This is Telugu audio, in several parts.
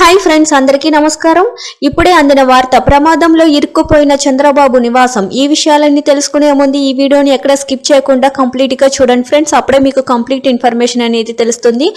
హాయ్ ఫ్రెండ్స్ అందరికీ నమస్కారం. ఇప్పుడే అందిన వార్త ప్రమాదంలో ఇరుక్కుపోయిన చంద్రబాబు నివాసం. ఈ విషయాలన్నీ తెలుసుకునే ముందు ఈ వీడియోని ఎక్కడ స్కిప్ చేయకుండా కంప్లీట్గా చూడండి ఫ్రెండ్స్. అప్పుడే మీకు కంప్లీట్ ఇన్ఫర్మేషన్ అనేది తెలుస్తుంది.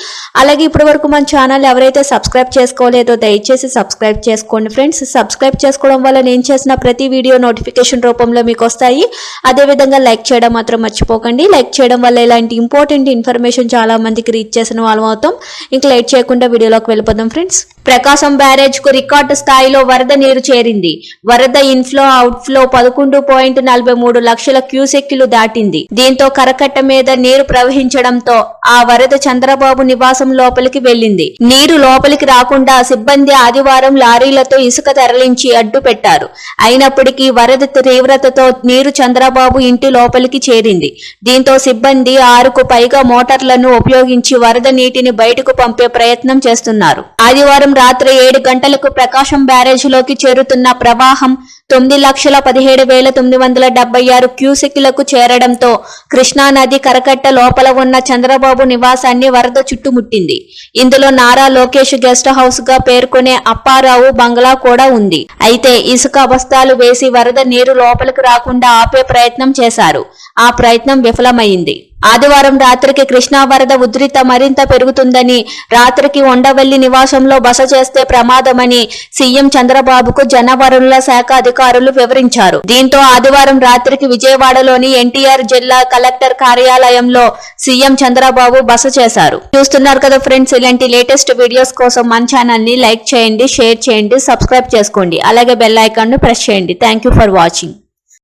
అలాగే ఇప్పటి వరకు మన ఛానల్ ఎవరైతే సబ్స్క్రైబ్ చేసుకోలేదో దయచేసి సబ్స్క్రైబ్ చేసుకోండి ఫ్రెండ్స్. సబ్స్క్రైబ్ చేసుకోవడం వల్ల నేను చేసిన ప్రతి వీడియో నోటిఫికేషన్ రూపంలో మీకు వస్తాయి. అదే విధంగా లైక్ చేయడం మాత్రం మర్చిపోకండి. లైక్ చేయడం వల్ల ఇలాంటి ఇంపార్టెంట్ ఇన్ఫర్మేషన్ చాలా మందికి రీచ్ చేసిన వాళ్ళం అవుతాం. ఇంకా లైట్ చేయకుండా వీడియోలోకి వెళ్ళిపోదాం ఫ్రెండ్స్. ప్రకాశం బ్యారేజ్కు రికార్డు స్థాయిలో వరద నీరు చేరింది. వరద ఇన్ఫ్లో అవుట్ఫ్లో పదకొండు పాయింట్ నలభై మూడు లక్షల క్యూసెక్కులు దాటింది. దీంతో కరకట్ట మీద నీరు ప్రవహించడంతో ఆ వరద చంద్రబాబు నివాసం లోపలికి వెళ్ళింది. నీరు లోపలికి రాకుండా సిబ్బంది ఆదివారం లారీలతో ఇసుక తరలించి అడ్డు పెట్టారు. అయినప్పటికీ వరద తీవ్రతతో నీరు చంద్రబాబు ఇంటి లోపలికి చేరింది. దీంతో సిబ్బంది ఆరుకు పైగా మోటార్లను ఉపయోగించి వరద నీటిని బయటకు పంపే ప్రయత్నం చేస్తున్నారు. ఆదివారం రాత్రి ఏడు గంటలకు ప్రకాశం బ్యారేజ్లోకి చేరుతున్న ప్రవాహం తొమ్మిది లక్షల పదిహేడు వేల తొమ్మిది వందల డెబ్బై ఆరు క్యూసెక్లకు చేరడంతో కృష్ణా నది కరకట్ట లోపల ఉన్న చంద్రబాబు నివాసాన్ని వరద చుట్టుముట్టింది. ఇందులో నారా లోకేష్ గెస్ట్ హౌస్గా పేర్కొనే అప్పారావు బంగ్లా కూడా ఉంది. అయితే ఇసుక బస్తాలు వేసి వరద నీరు లోపలికి రాకుండా ఆపే ప్రయత్నం చేశారు. ఆ ప్రయత్నం విఫలమైంది. ఆదివారం రాత్రికి కృష్ణా వరద ఉధృత మరింత పెరుగుతుందని రాత్రికి ఉండవల్లి నివాసంలో బస చేస్తే ప్రమాదమని సీఎం చంద్రబాబుకు జనవనరుల శాఖ అధికారులు వివరించారు. దీంతో ఆదివారం రాత్రికి విజయవాడలోని ఎన్టీఆర్ జిల్లా కలెక్టర్ కార్యాలయంలో సీఎం చంద్రబాబు బస చేశారు. చూస్తున్నారు కదా ఫ్రెండ్స్ ఇలాంటి లేటెస్ట్ వీడియోస్ కోసం మన ఛానల్ని లైక్ చేయండి షేర్ చేయండి సబ్స్క్రైబ్ చేసుకోండి. అలాగే బెల్ ఐకాన్ను ప్రెస్ చేయండి. Thank you for watching.